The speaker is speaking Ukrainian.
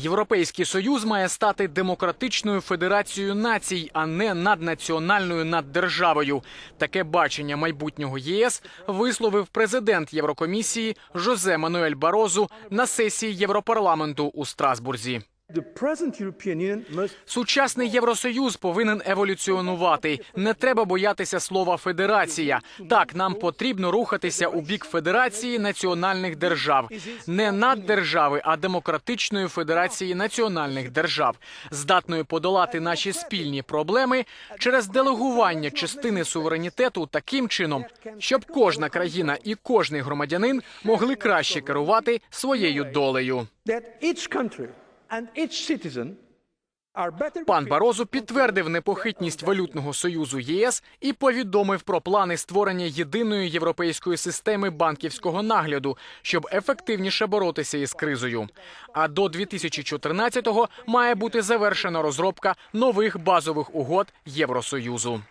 Європейський союз має стати демократичною федерацією націй, а не наднаціональною наддержавою. Таке бачення майбутнього єС висловив президент Єврокомісії Жозе Мануель Барозу на сесії Європарламенту у Страсбурзі. Сучасний Євросоюз повинен еволюціонувати. Не треба боятися слова федерація. Так, нам потрібно рухатися у бік федерації національних держав, не наддержави, а демократичної федерації національних держав, здатної подолати наші спільні проблеми через делегування частини суверенітету таким чином, щоб кожна країна і кожний громадянин могли краще керувати своєю долею. Пан Барозу підтвердив непохитність валютного союзу ЄС і повідомив про плани створення єдиної європейської системи банківського нагляду, щоб ефективніше боротися із кризою. А до 2014-го має бути завершена розробка нових базових угод Євросоюзу.